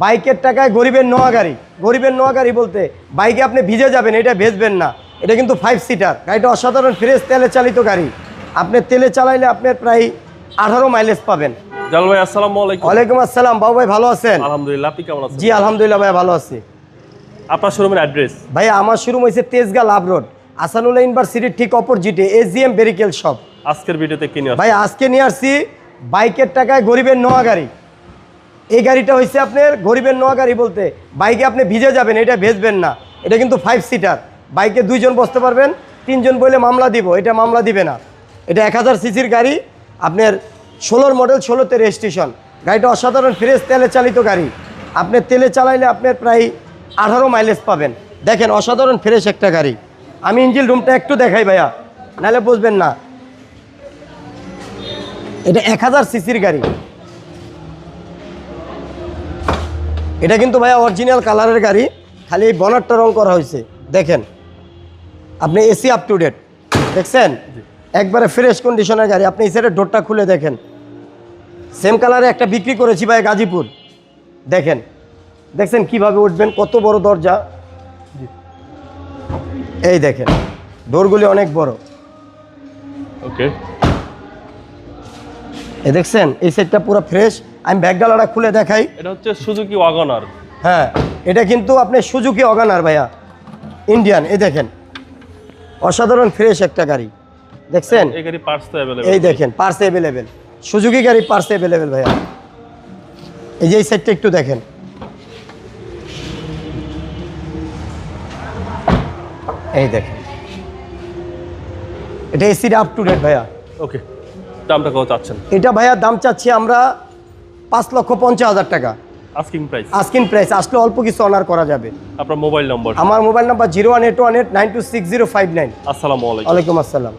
বাইকের টাকায় গরিবের নোয়া গাড়ি। গরিবের নোয়া গাড়ি বলতে বাইকে আপনি ভিজে যাবেন এটা ভেজবেন না। এটা কিন্তু ফাইভ সিটার গাড়িটা অসাধারণ ফ্রেশ তেলে চালিত গাড়ি। আপনি তেলে চালাইলে আপনার প্রায় আঠারো মাইলেজ পাবেন। জাল ভাই আসসালামু আলাইকুম। ওয়ালাইকুম আসসালাম। বাবু ভাই ভালো আছেন? আলহামদুলিল্লাহ আপনি কেমন আছেন? জি আলহামদুলিল্লাহ ভাই ভালো আছি। আপনার শোরুমের অ্যাড্রেস ভাই আমার শুরু হয়েছে তেজগাঁ লাভ রোড। আসানুল্লাহ ইউনিভার্সিটির ঠিক অপোজিটে এজিএম বেরিকেল শপ আজকের ভিডিওতে কিনে ভাই আজকে নিয়ে আসছি বাইকের টাকায় গরিবের নোয়া গাড়ি। এই গাড়িটা হয়েছে আপনার গরিবের নোয়া গাড়ি বলতে। বাইকে আপনি ভিজে যাবেন, এটা ভেজবেন না। এটা কিন্তু ফাইভ সিটার বাইকে দুইজন বসতে পারবেন, তিনজন বলে মামলা দিব, এটা মামলা দিবে না। এটা এক হাজার সিসির গাড়ি, আপনার ষোলোর মডেল ষোলোতে রেজিস্ট্রেশন গাড়িটা অসাধারণ ফ্রেশ তেলে চালিত গাড়ি। আপনি তেলে চালাইলে আপনার প্রায় আঠারো মাইলেজ পাবেন। দেখেন, অসাধারণ ফ্রেশ একটা গাড়ি। আমি ইঞ্জিন রুমটা একটু দেখাই ভাইয়া, নাহলে বুঝবেন না। এটা এক হাজার সিসির গাড়ি। এটা কিন্তু ভাইয়া অরিজিনাল কালারের গাড়ি খালি এই বনারটা রং করা হয়েছে। দেখেন আপনি এসি আপ টু ডেট দেখছেন? একবারে ফ্রেশ কন্ডিশনের গাড়ি আপনি এই সাইডের ডোরটা খুলে দেখেন। সেম কালারে একটা বিক্রি করেছি ভাই গাজীপুর। দেখেন দেখছেন কীভাবে উঠবেন কত বড় দরজা? এই দেখেন ডোরগুলি অনেক বড়। ওকে এই দেখছেন এই সাইডটা পুরো ফ্রেশ আমি ব্যাগডালাটা খুলে দেখাই। এটা হচ্ছে সুজুকি ওয়াগনার। হ্যাঁ এটা কিন্তু আপনি সুজুকি অগানার ভাইয়া ইন্ডিয়ান এই দেখেন। অসাধারণ ফ্রেশ একটা গাড়ি। দেখছেন? এই গাড়ি পার্টস তো অ্যাভেলেবল এই দেখেন পার্স অ্যাভেলেবেল সুজুকি গাড়ি পার্স অ্যাভেলেবেল ভাইয়া। এই যে এই সাইডটা একটু দেখেন। এই দেখেন। এটা এসিটা আপ টু ডেট ভাইয়া। ওকে দামটা কত চাচ্ছেন? এটা ভাইয়া দাম চাচ্ছি আমরা পাঁচ লক্ষ পঞ্চাশ হাজার টাকা। আস্কিং প্রাইস আস্কিন প্রাইস আসলে অল্প কিছু অনার করা যাবে। আপনার মোবাইল নম্বর আমার mobile number zero one eight one eight nine two six zero five nine আসসালামু আলাইকুম। আসসালাম।